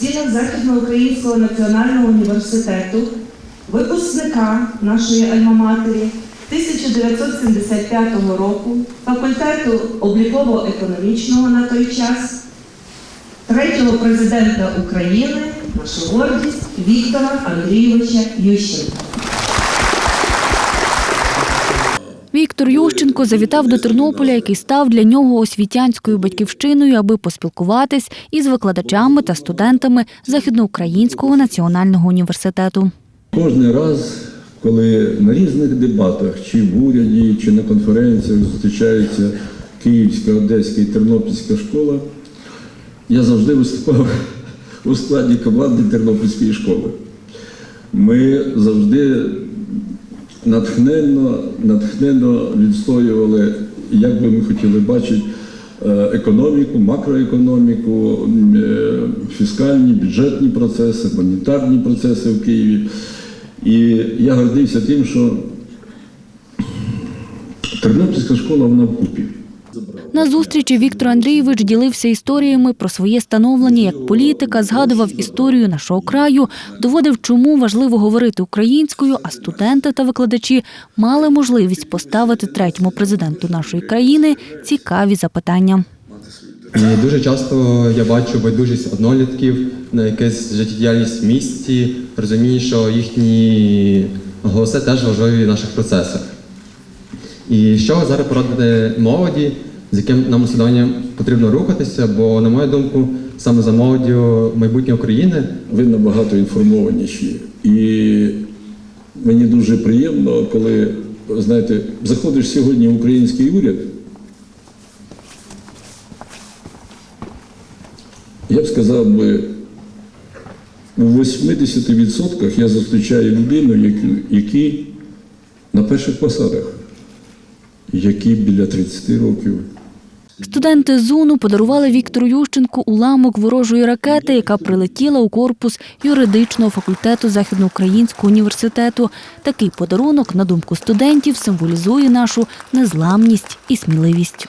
стінах Західноукраїнського національного університету, випускника нашої альма-матері 1975 року, факультету обліково-економічного на той час, третього президента України, нашу гордість Віктора Андрійовича Ющенка. Віктор Ющенко завітав до Тернополя, який став для нього освітянською батьківщиною, аби поспілкуватись із викладачами та студентами Західноукраїнського національного університету. Кожен раз, коли на різних дебатах, чи в уряді, чи на конференціях зустрічається Київська, Одеська і Тернопільська школа, я завжди виступав у складі команди Тернопільської школи. Ми завжди натхненно, натхненно відстоювали, як би ми хотіли бачити, е, економіку, макроекономіку, е, фіскальні, бюджетні процеси, монетарні процеси в Києві. І я гордився тим, що Тернопільська школа вона вкупі. На зустрічі Віктор Андрійович ділився історіями про своє становлення як політика, згадував історію нашого краю, доводив, чому важливо говорити українською, а студенти та викладачі мали можливість поставити третьому президенту нашої країни цікаві запитання. Дуже часто я бачу байдужість однолітків на якусь життєдіяльність в місті, розумію, що їхні голоси теж важливі в наших процесах. І що зараз порадите молоді, з яким нам усвідомленням потрібно рухатися, бо, на мою думку, саме за молоддю майбутнє України ви набагато інформованіші. І мені дуже приємно, коли, знаєте, заходиш сьогодні в український уряд. Я б сказав би, у 80% я зустрічаю людину, які на перших посадах, які біля 30 років. Студенти ЗУНу подарували Віктору Ющенку уламок ворожої ракети, яка прилетіла у корпус юридичного факультету Західноукраїнського університету. Такий подарунок, на думку студентів, символізує нашу незламність і сміливість.